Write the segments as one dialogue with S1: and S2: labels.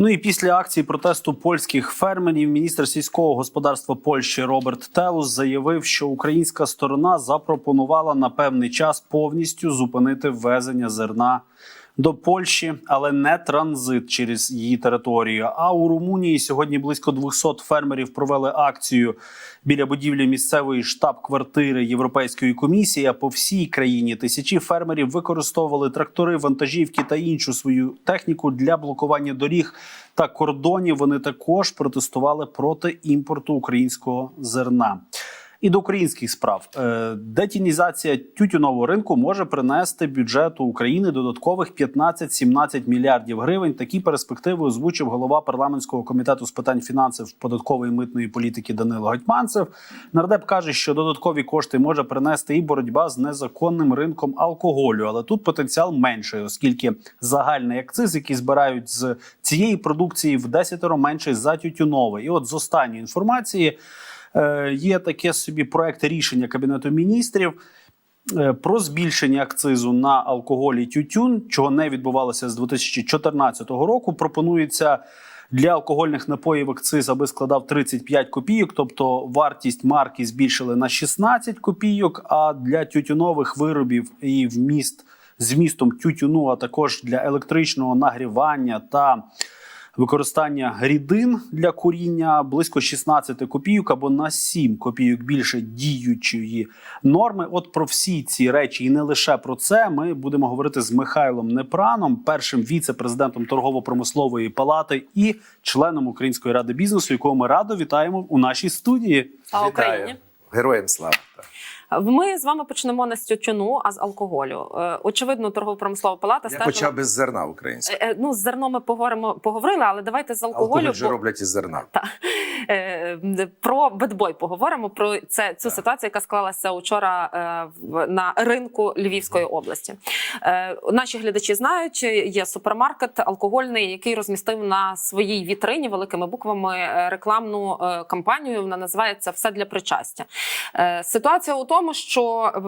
S1: Ну і після акції протесту польських фермерів міністр сільського господарства Польщі Роберт Телус заявив, що українська сторона запропонувала на певний час повністю зупинити ввезення зерна до Польщі, але не транзит через її територію. А у Румунії сьогодні близько 200 фермерів провели акцію біля будівлі місцевої штаб-квартири Європейської комісії. А по всій країні тисячі фермерів використовували трактори, вантажівки та іншу свою техніку для блокування доріг та кордонів. Вони також протестували проти імпорту українського зерна. І до українських справ Е, детінізація тютюнового ринку може принести бюджету України додаткових 15-17 мільярдів гривень. Такі перспективи озвучив голова парламентського комітету з питань фінансів, податкової митної політики Данило Гетьманцев. Нардеп каже, що додаткові кошти може принести і боротьба з незаконним ринком алкоголю, але тут потенціал менший, оскільки загальний акциз, який збирають з цієї продукції, в десятеро менший за тютюновий. І от з останньої інформації. Е, Є таке собі проект рішення Кабінету міністрів е, про збільшення акцизу на алкоголь і тютюн, чого не відбувалося з 2014 року. Пропонується для алкогольних напоїв акциз, аби складав 35 копійок, тобто вартість марки збільшили на 16 копійок. А для тютюнових виробів і вміст з вмістом тютюну, а також для електричного нагрівання та використання рідин для куріння близько 16 копійок або на 7 копійок більше діючої норми. От про всі ці речі, і не лише про це, ми будемо говорити з Михайлом Непраном, першим віце-президентом торгово-промислової палати і членом Української ради бізнесу, якого ми радо вітаємо у нашій студії.
S2: А
S3: Вітаю.
S2: Україні?
S3: Героям слава.
S2: Ми з вами почнемо не з тютюну, а з алкоголю. Е, Очевидно, торгово-промислова палата стежила-
S3: почав без зерна українського.
S2: Е, е, Ну, з зерном ми поговоримо, поговорили, але давайте з алкоголю.
S3: Алкоголь вже
S2: бо-
S3: роблять із зерна.
S2: Та. Про бедбой поговоримо про це цю ситуацію, яка склалася учора на ринку Львівської області. Наші глядачі знають, є супермаркет алкогольний, який розмістив на своїй вітрині великими буквами рекламну кампанію. Вона називається Все для причастя. Ситуація у тому, що е,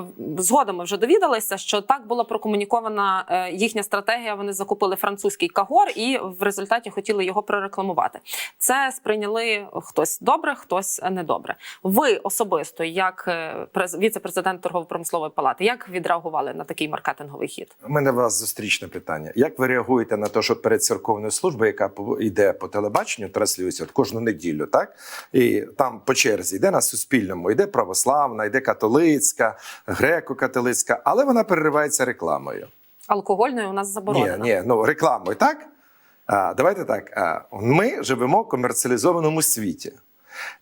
S2: згодом ми вже довідалися, що так була прокомунікована е, їхня стратегія. Вони закупили французький кагор і в результаті хотіли його прорекламувати. Це сприйняли хтось добре, хтось недобре. Ви особисто, як е, през- віце-президент торгово-промислової палати, як відреагували на такий маркетинговий хід?
S3: У мене вас зустрічне питання. Як ви реагуєте на те, що перед церковною службою, яка йде по телебаченню, транслюється кожну неділю, так? І там по черзі йде на суспільному, йде православна, йде католицька, греко-католицька, але вона переривається рекламою.
S2: Алкогольною у нас
S3: Ні,
S2: заборонено.
S3: ні, ну рекламою, так? А, давайте так. А, ми живемо в комерціалізованому світі.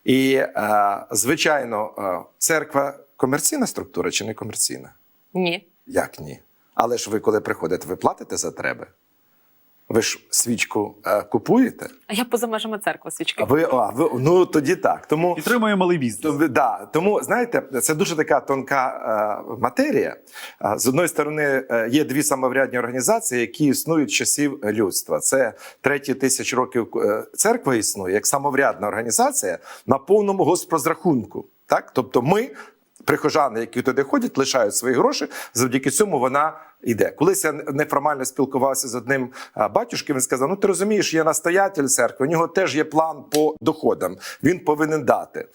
S3: І, а, звичайно, а, церква комерційна структура чи не комерційна?
S2: Ні.
S3: Як ні? Але ж ви, коли приходите, ви платите за треба? Ви ж свічку е, купуєте?
S2: А я поза межами церкви свічки.
S3: А ви, а, ви ну тоді так. Тому
S1: Підтримує малий бізнес.
S3: то, да, тому знаєте, це дуже така тонка е, матерія. З одної сторони, е, є дві самоврядні організації, які існують з часів людства. Це треті тисяч років е, церква існує як самоврядна організація на повному госпрозрахунку. Так, тобто, ми. Прихожани, які туди ходять, лишають свої гроші. Завдяки цьому вона йде. Колись я неформально спілкувався з одним батюшком. Він сказав: Ну ти розумієш, є настоятель церкви, у нього теж є план по доходам. Він повинен дати.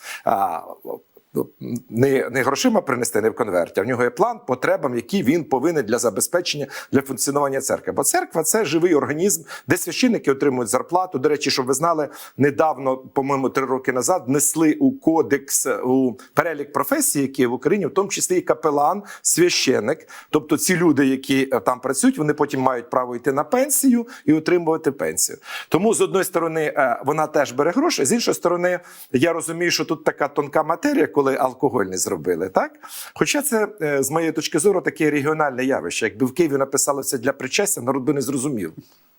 S3: Ну, не, не грошима принести, не в конверті, а в нього є план потребам, які він повинен для забезпечення для функціонування церкви. Бо церква це живий організм, де священники отримують зарплату. До речі, щоб ви знали, недавно, по-моєму, три роки назад внесли у кодекс у перелік професій, які в Україні, в тому числі і капелан, священник. Тобто ці люди, які е, там працюють, вони потім мають право йти на пенсію і отримувати пенсію. Тому з одної сторони е, вона теж бере гроші, з іншої сторони, я розумію, що тут така тонка матерія, коли алкоголь не зробили, так? Хоча це е, з моєї точки зору таке регіональне явище. Якби в Києві написали все для причастя, народ би не зрозумів.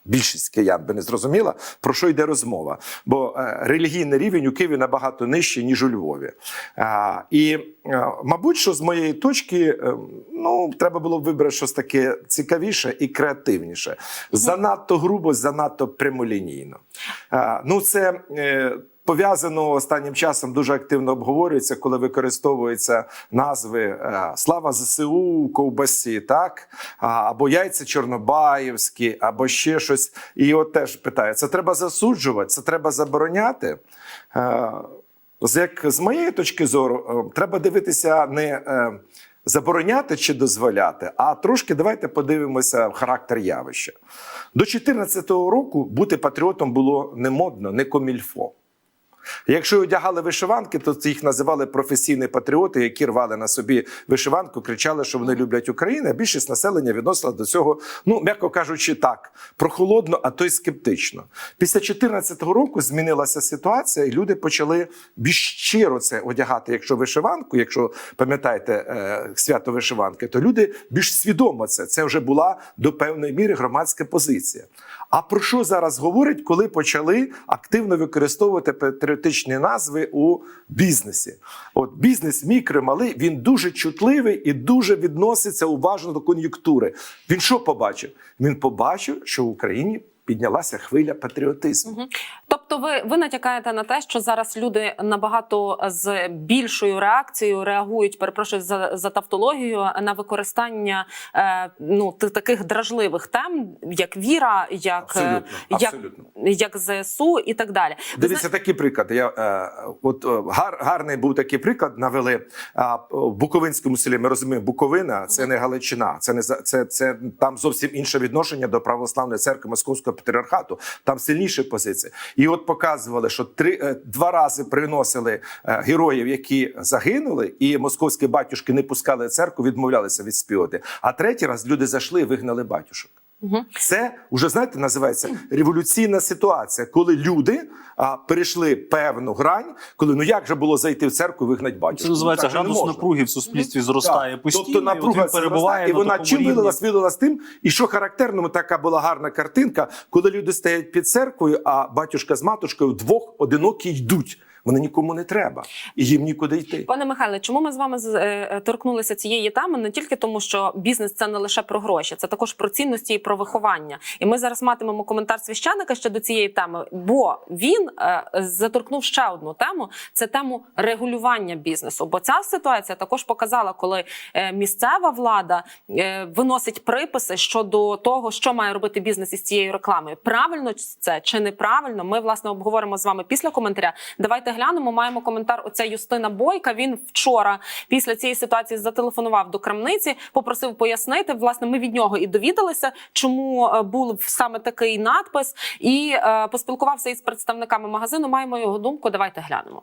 S3: Більшість киян би не зрозуміла, про що йде розмова. Бо е, релігійний рівень у Києві набагато нижчий, ніж у Львові. І, е, мабуть, що з моєї точки, ну, треба було б вибрати щось таке цікавіше і креативніше. Занадто грубо, занадто прямолінійно. Ну, це. Пов'язано останнім часом дуже активно обговорюється, коли використовуються назви е, Слава ЗСУ, ковбасі, так або яйця Чорнобаївські, або ще щось. І от теж питає: це треба засуджувати, це треба забороняти. Е, з як з моєї точки зору, е, треба дивитися не забороняти чи дозволяти, а трошки давайте подивимося в характер явища. До 2014 року бути патріотом було не модно, не комільфо. Якщо одягали вишиванки, то їх називали професійні патріоти, які рвали на собі вишиванку, кричали, що вони люблять Україну. А більшість населення відносила до цього, ну м'яко кажучи, так прохолодно, а то й скептично. Після 2014 року змінилася ситуація, і люди почали більш щиро це одягати. Якщо вишиванку, якщо пам'ятаєте е, свято вишиванки, то люди більш свідомо це. Це вже була до певної міри громадська позиція. А про що зараз говорять, коли почали активно використовувати патріотичні назви у бізнесі? От бізнес мікро, малий, він дуже чутливий і дуже відноситься уважно до кон'юнктури. Він що побачив? Він побачив, що в Україні піднялася хвиля патріотизму.
S2: Тобто, ви, ви натякаєте на те, що зараз люди набагато з більшою реакцією реагують, перепрошую за, за тавтологію, на використання е, ну таких дражливих тем, як віра, як, е,
S3: Абсолютно,
S2: як,
S3: абсолютно.
S2: як ЗСУ і так далі.
S3: Дивіться, такий приклад. Я е, от е, гар, гарний був такий приклад. Навели а, в Буковинському селі. Ми розуміємо, Буковина це не Галичина, це не це, це там зовсім інше відношення до православної церкви Московського патріархату. Там сильніші позиції. І от показували, що три е, два рази приносили е, героїв, які загинули, і московські батюшки не пускали церкву, відмовлялися від спіоти. А третій раз люди зайшли і вигнали батюшок. Це вже знаєте, називається революційна ситуація, коли люди а, перейшли певну грань, коли ну як же було зайти в церкву і вигнати батюшку?
S1: Це називається
S3: Ну,
S1: градус напруги в суспільстві зростає
S3: Так.
S1: постійно.
S3: Тобто
S1: і от
S3: напруга
S1: він перебуває
S3: зростає, і вона чим вилилась, вилилась тим, і що характерно, така була гарна картинка, коли люди стоять під церквою, а батюшка з матушкою вдвох одинокі йдуть. Вони нікому не треба, і їм нікуди йти.
S2: Пане Михайле, чому ми з вами е, е, торкнулися цієї теми? Не тільки тому, що бізнес це не лише про гроші, це також про цінності і про виховання. І ми зараз матимемо коментар священика щодо цієї теми, бо він е, заторкнув ще одну тему: це тему регулювання бізнесу. Бо ця ситуація також показала, коли місцева влада виносить приписи щодо того, що має робити бізнес із цією рекламою. Правильно це чи неправильно? Ми власне обговоримо з вами після коментаря. Давайте глянемо. Маємо коментар. Оця Юстина Бойка. Він вчора після цієї ситуації зателефонував до крамниці, попросив пояснити. Власне, ми від нього і довідалися, чому е, був саме такий надпис, і е, поспілкувався із представниками магазину. Маємо його думку. Давайте глянемо.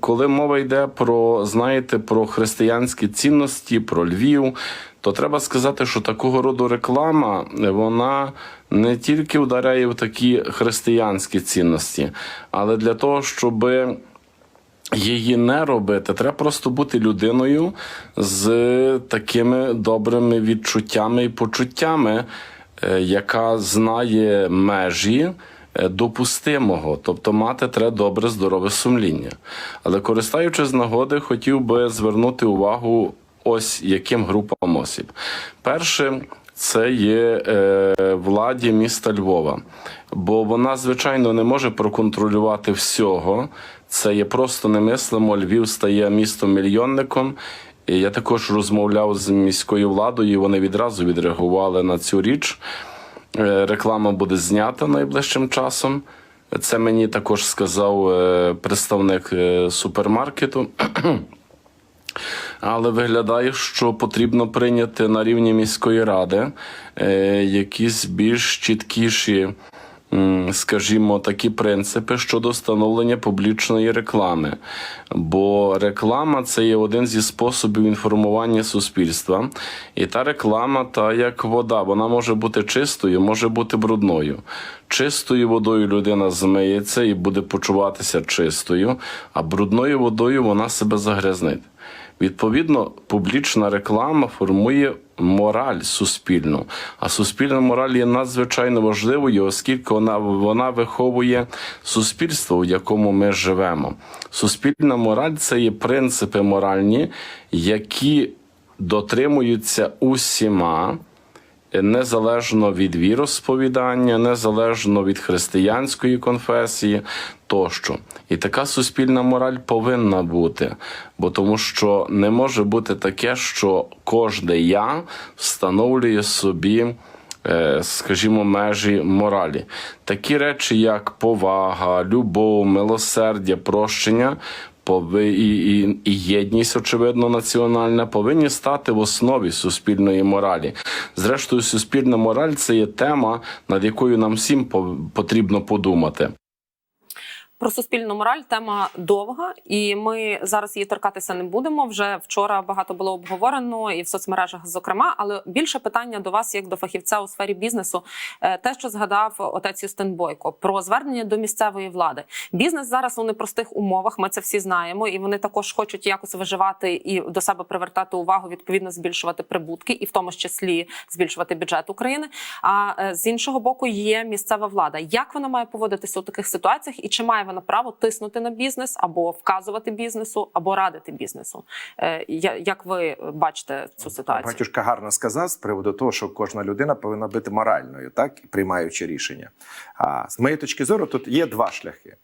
S4: Коли мова йде про, знаєте, про християнські цінності, про Львів, то треба сказати, що такого роду реклама вона не тільки вдаряє в такі християнські цінності, але для того, щоб її не робити, треба просто бути людиною з такими добрими відчуттями і почуттями, е, яка знає межі допустимого, тобто мати треба добре, здорове сумління. Але користаючись з нагоди, хотів би звернути увагу ось яким групам осіб. Перше, це є е, владі міста Львова, бо вона, звичайно, не може проконтролювати всього. Це є просто немислимо. Львів стає містом мільйонником. Я також розмовляв з міською владою, і вони відразу відреагували на цю річ. Е, Реклама буде знята найближчим часом. Це мені також сказав е, представник е, супермаркету. Але виглядає, що потрібно прийняти на рівні міської ради якісь більш чіткіші, скажімо, такі принципи щодо встановлення публічної реклами. Бо реклама це є один зі способів інформування суспільства. І та реклама, та як вода, вона може бути чистою, може бути брудною. Чистою водою людина змиється і буде почуватися чистою, а брудною водою вона себе загрязнить. Відповідно, публічна реклама формує мораль суспільну. А суспільна мораль є надзвичайно важливою, оскільки вона, вона виховує суспільство, в якому ми живемо. Суспільна мораль це є принципи моральні, які дотримуються усіма. Незалежно від віросповідання, незалежно від християнської конфесії тощо. І така суспільна мораль повинна бути, бо тому що не може бути таке, що кожне я встановлює собі. е, Скажімо, межі моралі. Такі речі, як повага, любов, милосердя, прощення, і, і, і єдність, очевидно, національна, повинні стати в основі суспільної моралі. Зрештою, суспільна мораль це є тема, над якою нам всім по- потрібно подумати.
S2: Про суспільну мораль тема довга, і ми зараз її торкатися не будемо. Вже вчора багато було обговорено і в соцмережах, зокрема. Але більше питання до вас, як до фахівця у сфері бізнесу, Е, те, що згадав отець Юстин Бойко, про звернення до місцевої влади. Бізнес зараз у непростих умовах. Ми це всі знаємо, і вони також хочуть якось виживати і до себе привертати увагу, відповідно збільшувати прибутки, і в тому числі збільшувати бюджет України. А е, з іншого боку, є місцева влада. Як вона має поводитися у таких ситуаціях, і чи має вона право тиснути на бізнес або вказувати бізнесу, або радити бізнесу? Е, Як ви бачите цю ситуацію?
S3: Батюшка гарно сказав з приводу того, що кожна людина повинна бути моральною, так приймаючи рішення. А з моєї точки зору, тут є два шляхи.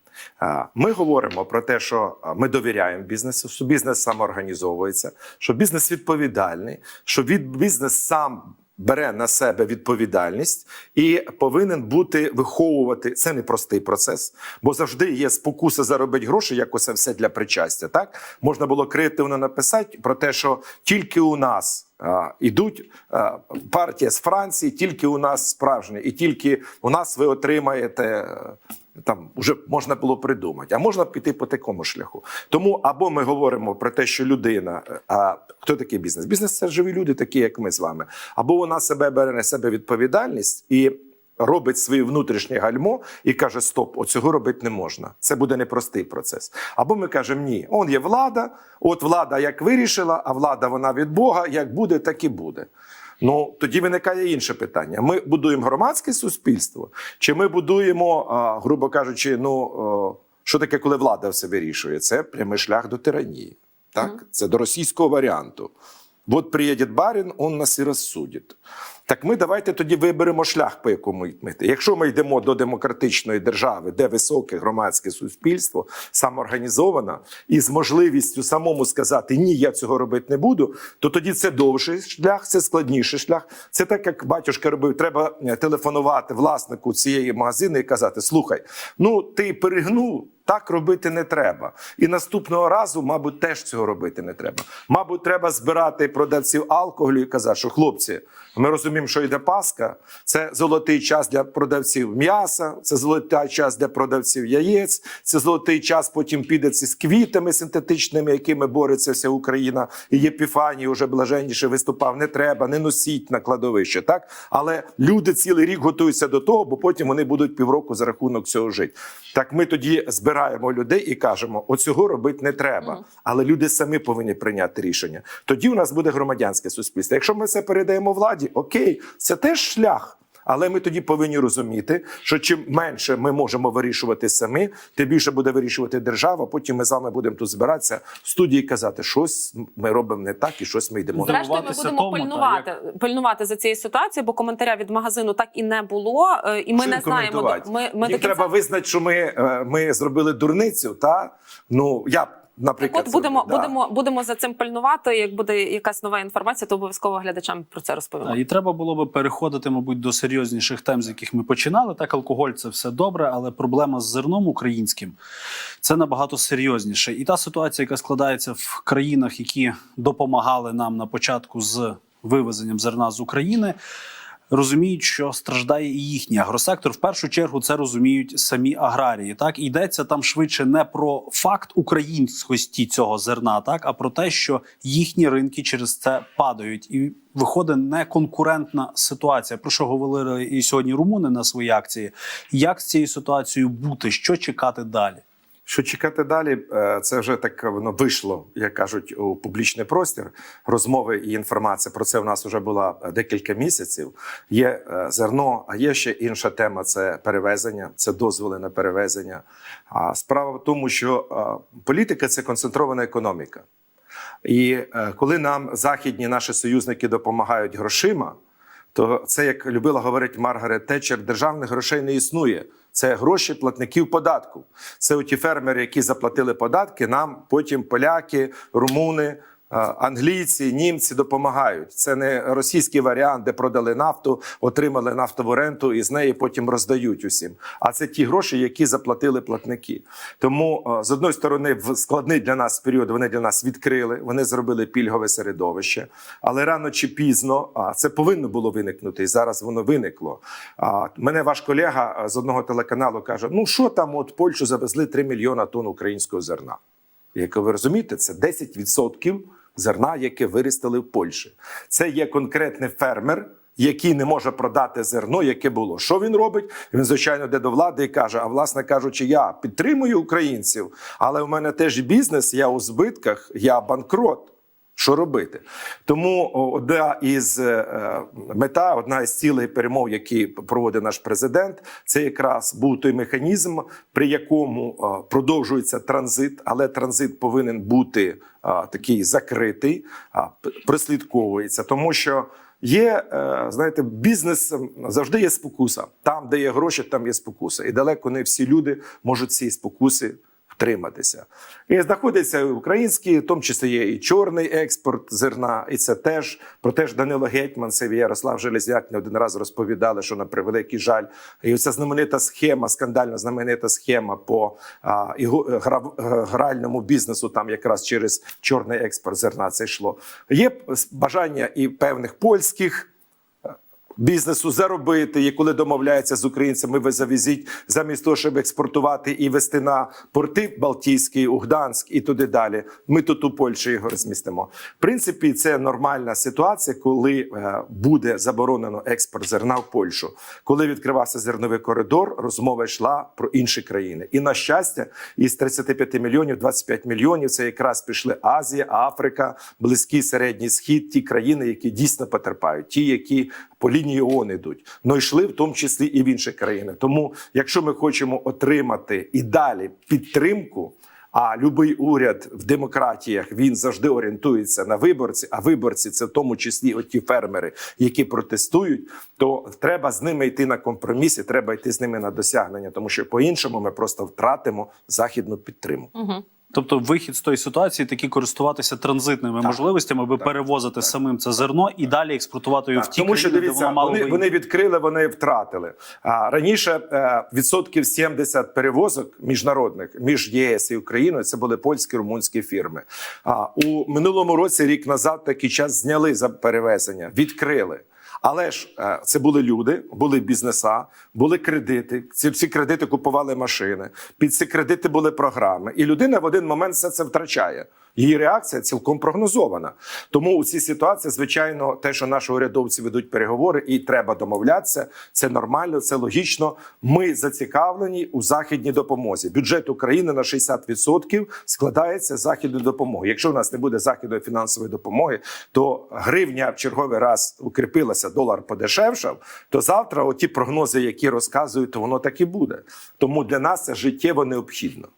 S3: Ми говоримо про те, що ми довіряємо бізнесу, що бізнес самоорганізовується, що бізнес відповідальний, що від бізнес сам. Бере на себе відповідальність і повинен бути виховувати. Це непростий процес, бо завжди є спокуса заробити гроші, як усе все для причастя. Так можна було креативно написати про те, що тільки у нас ідуть партія з Франції, тільки у нас справжня, і тільки у нас ви отримаєте. Там вже можна було придумати, а можна піти по такому шляху. Тому або ми говоримо про те, що людина, е, а хто такий бізнес? Бізнес це живі люди, такі як ми з вами. Або вона себе бере на себе відповідальність і робить своє внутрішнє гальмо і каже: Стоп, оцього робити не можна. Це буде непростий процес. Або ми кажемо, ні, он є влада, от влада як вирішила, а влада вона від Бога, як буде, так і буде. Ну тоді виникає інше питання: ми будуємо громадське суспільство, чи ми будуємо, грубо кажучи, ну що таке, коли влада все вирішує? Це прямий шлях до тиранії. Так, це до російського варіанту. От приїде барин, он нас і розсудить. Так ми давайте тоді виберемо шлях, по якому йти. Якщо ми йдемо до демократичної держави, де високе громадське суспільство, самоорганізоване, і з можливістю самому сказати ні, я цього робити не буду, то тоді це довший шлях, це складніший шлях. Це так, як батюшка робив, треба е, телефонувати власнику цієї магазини і казати: слухай, ну ти перегнув. Так робити не треба. І наступного разу, мабуть, теж цього робити не треба. Мабуть, треба збирати продавців алкоголю і казати, що хлопці, ми розуміємо, що йде Пасха. Це золотий час для продавців м'яса, це золотий час для продавців яєць, це золотий час. Потім піде з квітами синтетичними, якими бореться вся Україна. І Єпіфаній уже блаженніше виступав. Не треба, не носіть на кладовище. Так, але люди цілий рік готуються до того, бо потім вони будуть півроку за рахунок цього жити. Так ми тоді збираємо людей і кажемо: оцього робити не треба. Але люди самі повинні прийняти рішення. Тоді у нас буде громадянське суспільство. Якщо ми це передаємо владі, окей, це теж шлях. Але ми тоді повинні розуміти, що чим менше ми можемо вирішувати самі, тим більше буде вирішувати держава. Потім ми з вами будемо тут збиратися в студії казати, щось ми робимо не так і щось ми йдемо.
S2: Зрештою, ми будемо
S1: тому, та,
S2: пильнувати, пильнувати за цією ситуацією, бо коментаря від магазину так і не було, е, і ми
S3: Що
S2: не знаємо. Ми, ми
S3: Їм
S2: до кінця
S3: треба визнати, що ми, е, ми зробили дурницю. Та ну я б,
S2: Так
S3: наприклад,
S2: от будемо,
S3: да.
S2: будемо, будемо за цим пильнувати. Як буде якась нова інформація, то обов'язково глядачам про це розповімо.
S1: І треба було би переходити, мабуть, до серйозніших тем, з яких ми починали. Так, алкоголь це все добре, але проблема з зерном українським це набагато серйозніше. І та ситуація, яка складається в країнах, які допомагали нам на початку з вивезенням зерна з України. Розуміють, що страждає і їхній агросектор. В першу чергу це розуміють самі аграрії. Так і йдеться там швидше не про факт українськості цього зерна, так а про те, що їхні ринки через це падають, і виходить неконкурентна ситуація. Про що говорили і сьогодні румуни на своїй акції. Як з цією ситуацією бути? Що чекати далі?
S3: Що чекати далі? Е, Це вже так воно вийшло, як кажуть, у публічний простір. Розмови і інформація про це в нас вже була декілька місяців. Є е, зерно, а є ще інша тема: це перевезення, це дозволи на перевезення. А справа в тому, що е, політика це концентрована економіка. І е, коли нам західні наші союзники допомагають грошима. То це як любила говорити Маргарет Тетчер, державних грошей не існує. Це гроші платників податку. Це оті фермери, які заплатили податки. Нам потім поляки, румуни. Англійці, німці допомагають. Це не російський варіант, де продали нафту, отримали нафтову ренту і з неї потім роздають усім. А це ті гроші, які заплатили платники. Тому з одної сторони, в складний для нас період вони для нас відкрили, вони зробили пільгове середовище, але рано чи пізно а це повинно було виникнути, і зараз воно виникло. А мене ваш колега з одного телеканалу каже: ну що там, от Польщу завезли 3 мільйона тонн українського зерна. Як ви розумієте, це 10% зерна, яке виростили в Польщі. Це є конкретний фермер, який не може продати зерно, яке було. Що він робить? Він, звичайно, йде до влади і каже: а власне кажучи, я підтримую українців, але в мене теж бізнес, я у збитках, я банкрот. Що робити? Тому одна із е, мета, одна із цілей перемов, які проводить наш президент, це якраз був той механізм, при якому е, продовжується транзит, але транзит повинен бути е, такий закритий, а, п- прослідковується, тому що. Є, знаєте, бізнес завжди є спокуса. Там, де є гроші, там є спокуса. І далеко не всі люди можуть ці спокуси втриматися. І знаходиться і український, в тому числі є і чорний експорт зерна, і це теж про те ж Данило Гетьманцев і Ярослав Железняк не один раз розповідали, що на превеликий жаль, і оця знаменита схема, скандальна знаменита схема по а, іго- гра, гральному бізнесу, там якраз через чорний експорт зерна це йшло. Є бажання і певних польських бізнесу заробити, і коли домовляються з українцями, ви завезіть замість того, щоб експортувати і вести на порти Балтійський, у Гданськ і туди далі. Ми тут у Польщі його розмістимо. В принципі, це нормальна ситуація, коли е, буде заборонено експорт зерна в Польщу. Коли відкривався зерновий коридор, розмова йшла про інші країни. І на щастя, із 35 мільйонів 25 мільйонів це якраз пішли Азія, Африка, Близький Середній Схід, ті країни, які дійсно потерпають, ті, які по лінії ООН йдуть, но йшли в тому числі і в інші країни. Тому, якщо ми хочемо отримати і далі підтримку. А любий уряд в демократіях він завжди орієнтується на виборці. А виборці це в тому числі оті фермери, які протестують. То треба з ними йти на компроміс, треба йти з ними на досягнення, тому що по-іншому ми просто втратимо західну підтримку.
S2: Угу.
S1: Тобто, вихід з тої ситуації таки користуватися транзитними
S3: Так.
S1: можливостями, аби
S3: Так.
S1: перевозити
S3: Так.
S1: самим це зерно і далі експортувати його в ті
S3: тому що
S1: країни, де воно мало
S3: вони, вони відкрили, вони втратили. А раніше е, відсотків 70 перевозок міжнародних між ЄС і Україною це були польські румунські фірми. А у минулому році, рік назад, такий час зняли за перевезення, відкрили. Але ж е, це були люди, були бізнеса, були кредити. Ці всі кредити купували машини. Під ці кредити були програми, і людина в один момент все це втрачає. Її реакція цілком прогнозована. Тому у цій ситуації, звичайно, те, що наші урядовці ведуть переговори, і треба домовлятися, це нормально, це логічно. Ми зацікавлені у західній допомозі. Бюджет України на 60% складається з західної допомоги. Якщо у нас не буде західної фінансової допомоги, то гривня в черговий раз укріпилася, долар подешевшав. То завтра, оті прогнози, які розказують, то воно так і буде. Тому для нас це життєво необхідно.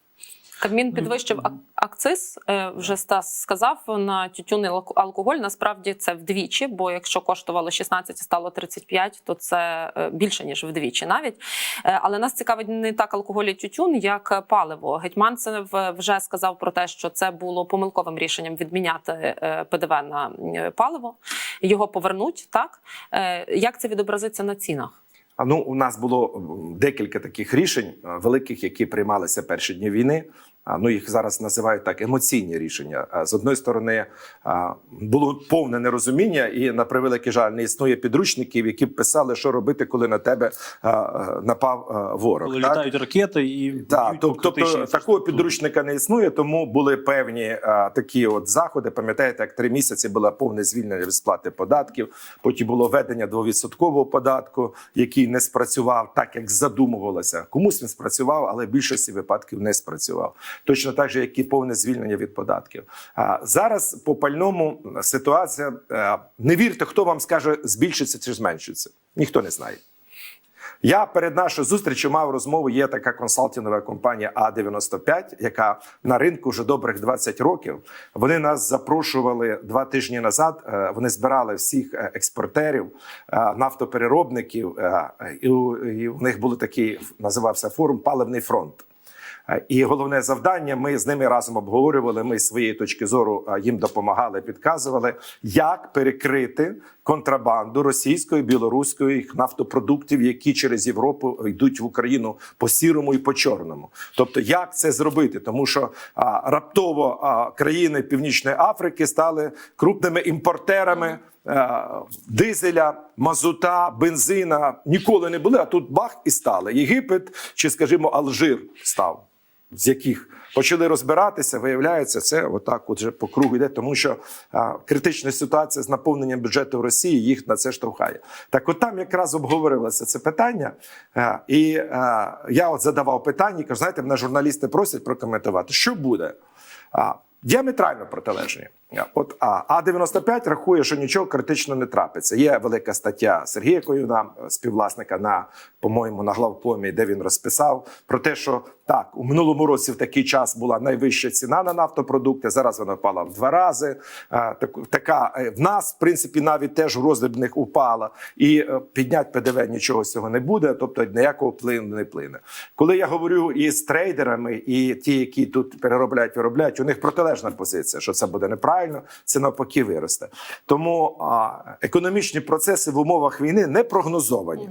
S2: Кабмін підвищив акциз. е, Вже Стас сказав на тютюн і алкоголь. Насправді це вдвічі, бо якщо коштувало 16 і стало 35, то це е, більше ніж вдвічі навіть. Е, Але нас цікавить не так алкоголь і тютюн, як паливо. Гетьманцев вже сказав про те, що це було помилковим рішенням відміняти ПДВ на паливо. Його повернуть так. Як це відобразиться на цінах?
S3: А ну, у нас було декілька таких рішень великих, які приймалися перші дні війни. Ну їх зараз називають так емоційні рішення. З одної сторони було повне нерозуміння, і на превеликий жаль, не існує підручників, які б писали, що робити, коли на тебе напав ворог.
S1: коли
S3: так?
S1: літають ракети і
S3: Так, тобто такого підручника не існує, тому були певні такі от заходи. Пам'ятаєте, як три місяці було повне звільнення від сплати податків. Потім було введення двовідсоткового податку, який не спрацював так, як задумувалося. Комусь він спрацював, але в більшості випадків не спрацював. Точно так же, як і повне звільнення від податків. А зараз по пальному ситуація. е, Не вірте, хто вам скаже, збільшиться чи зменшиться. Ніхто не знає. Я перед нашою зустрічю мав розмову. Є така консалтингова компанія А95, яка на ринку вже добрих 20 років. Вони нас запрошували два тижні назад. е, Вони збирали всіх е, експортерів, нафтопереробників, і у них був такий називався форум Паливний фронт. Е, І головне завдання ми з ними разом обговорювали. Ми з своєї точки зору е, їм допомагали, підказували, як перекрити контрабанду російської, білоруської нафтопродуктів, які через Європу йдуть в Україну по сірому і по чорному. Тобто, як це зробити? Тому що а, раптово а, країни Північної Африки стали крупними імпортерами. е, Дизеля, мазута, бензина ніколи не були, а тут бах і стали. Єгипет чи, скажімо, Алжир став з яких почали розбиратися, виявляється, це отак, отже, по кругу йде, тому що а, критична ситуація з наповненням бюджету в Росії їх на це штовхає. Так, от там якраз обговорилося це питання, а, і а, я от задавав питання, кажу, знаєте, мене журналісти просять прокоментувати, що буде. А, Діаметрально протилежні. От а, А95 рахує, що нічого критично не трапиться. Є велика стаття Сергія Коюна, співвласника на, по-моєму, на главкомі, де він розписав про те, що так, у минулому році в такий час була найвища ціна на нафтопродукти. Зараз вона впала в два рази. Так, така е, в нас, в принципі, навіть теж в роздрібних упала. І е, підняти ПДВ нічого з цього не буде, тобто ніякого впливу не вплине. Коли я говорю із трейдерами, і ті, які тут переробляють, виробляють, у них протилежна позиція, що це буде неправильно, це навпаки виросте. Тому а, економічні процеси в умовах війни не прогнозовані.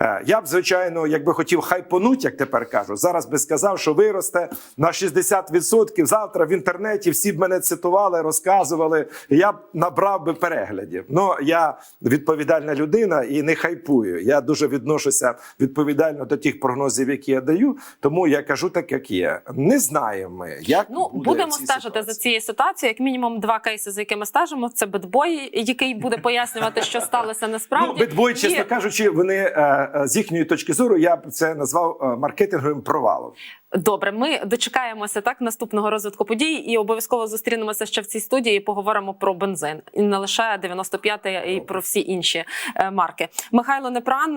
S3: Е, Я б, звичайно, якби хотів хайпонуть, як тепер кажуть, зараз би сказав, що виросте на 60%. Завтра в інтернеті всі б мене цитували, розказували. Я б набрав би переглядів. Ну я відповідальна людина і не хайпую. Я дуже відношуся відповідально до тих прогнозів, які я даю. Тому я кажу так, як є. Не знаємо ми, як
S2: Ну
S3: буде
S2: будемо стежити
S3: ситуації.
S2: за цією ситуацією. Як мінімум, два кейси, за якими стежимо. Це бедбой, який буде пояснювати, що сталося насправді.
S3: Ну, битбой,
S2: І-
S3: чесно кажучи, вони е, е, з їхньої точки зору я б це назвав е, маркетинговим провалом.
S2: Добре, ми дочекаємося так наступного розвитку подій і обов'язково зустрінемося ще в цій студії. і Поговоримо про бензин і не лише 95-й, і про всі інші марки. Михайло Непран,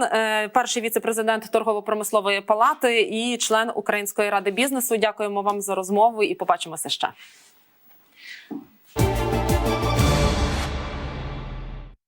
S2: перший віце-президент торгово-промислової палати і член Української ради бізнесу. Дякуємо вам за розмову і побачимося ще. Thank you.